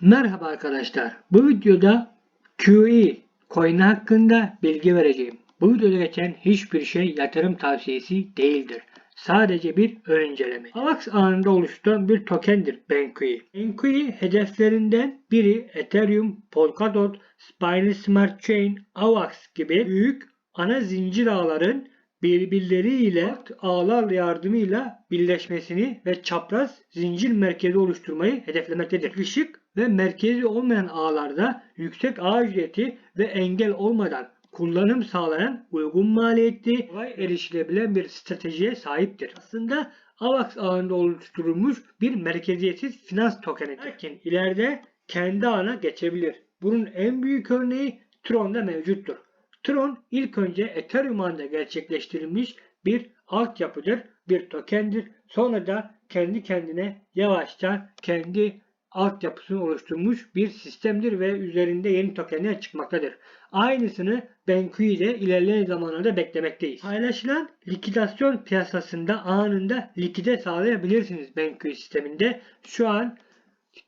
Merhaba arkadaşlar. Bu videoda QE coin hakkında bilgi vereceğim. Bu videoda geçen hiçbir şey yatırım tavsiyesi değildir. Sadece bir ön inceleme. AVAX ağında oluşturan bir tokendir BenQi. BenQi hedeflerinden biri Ethereum, Polkadot, Binance Smart Chain, AVAX gibi büyük ana zincir ağların birbirleriyle ağlar yardımıyla birleşmesini ve çapraz zincir merkezi oluşturmayı hedeflemektedir. Işık ve merkezi olmayan ağlarda yüksek ağ ücreti ve engel olmadan kullanım sağlayan uygun maliyetli, kolay erişilebilen bir stratejiye sahiptir. Aslında AVAX ağında oluşturulmuş bir merkeziyetsiz finans tokenidir. Lakin ileride kendi ağına geçebilir. Bunun en büyük örneği Tron'da mevcuttur. Tron ilk önce Ethereum ağında gerçekleştirilmiş bir altyapıdır, bir tokendir. Sonra da kendi kendine yavaşça kendi altyapısını oluşturmuş bir sistemdir ve üzerinde yeni tokenler çıkmaktadır. Aynısını BenQ de ilerleyen zamanlarda beklemekteyiz. Paylaşılan likidasyon piyasasında anında likide sağlayabilirsiniz BenQ sisteminde. Şu an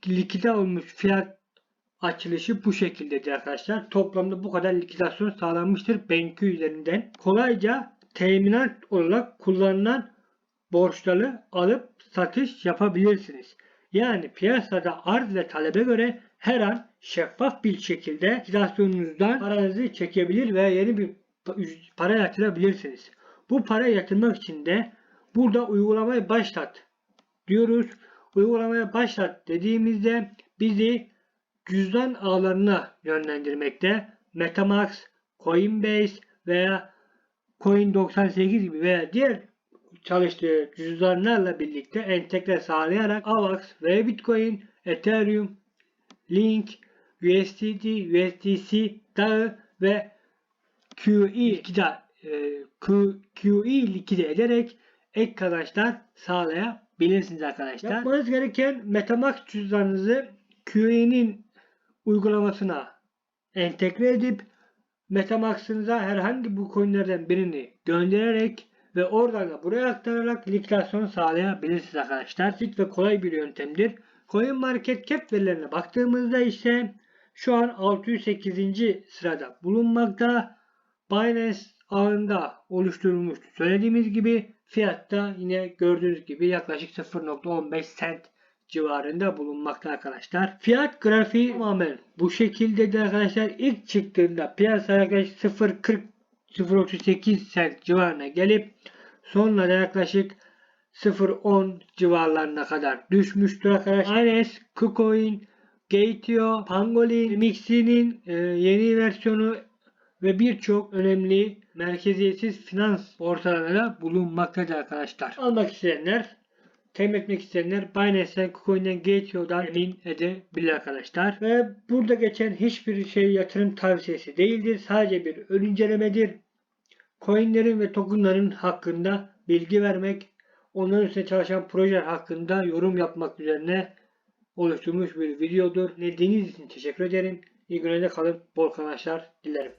likide olmuş fiyat açılışı bu şekildedir arkadaşlar. Toplamda bu kadar likidasyon sağlanmıştır BenQ üzerinden. Kolayca teminat olarak kullanılan borçları alıp satış yapabilirsiniz. Yani piyasada arz ve talebe göre her an şeffaf bir şekilde likidasyonunuzdan paranızı çekebilir ve yeni bir para yatırabilirsiniz. Bu para yatırmak için de burada uygulamayı başlat diyoruz. Uygulamaya başlat dediğimizde bizi cüzdan ağlarına yönlendirmekte. Metamask, Coinbase veya Coin98 gibi veya diğer çalıştığı cüzdanlarla birlikte entegre sağlayarak AVAX ve Bitcoin, Ethereum, Link, USDT, USDC, DAI ve QE likide, QE likide ederek ek kazançlar sağlayabilirsiniz arkadaşlar. Yapmanız gereken Metamask cüzdanınızı QE'nin uygulamasına entegre edip Metamask'ınıza herhangi bu coinlerden birini göndererek ve oradan da buraya aktararak likidasyon sağlayabilirsiniz arkadaşlar. Basit ve kolay bir yöntemdir. Coin Market Cap verilerine baktığımızda ise şu an 608. sırada bulunmakta. Binance ağında oluşturulmuş. Söylediğimiz gibi fiyatta yine gördüğünüz gibi yaklaşık 0.15 cent civarında bulunmakta arkadaşlar. Fiyat grafiği tamamen bu şekilde de arkadaşlar ilk çıktığında piyasa yaklaşık 0.40 0.38 cent civarına gelip sonra da yaklaşık 0.10 civarlarına kadar düşmüştür arkadaşlar. Binance, KuCoin, Gateo, Pangolin, Mixi'nin e, yeni versiyonu ve birçok önemli merkeziyetsiz finans borsalarında bulunmaktadır arkadaşlar. Almak isteyenler temin etmek isteyenler Binance'den, KuCoin'den, Gateo'dan emin edebilir arkadaşlar. Ve burada geçen hiçbir şey yatırım tavsiyesi değildir. Sadece bir ön incelemedir. Coinlerin ve tokenların hakkında bilgi vermek, onların üstüne çalışan projeler hakkında yorum yapmak üzerine oluşturmuş bir videodur. Dinlediğiniz için teşekkür ederim. İyi günler kalın. Bol kazançlar dilerim.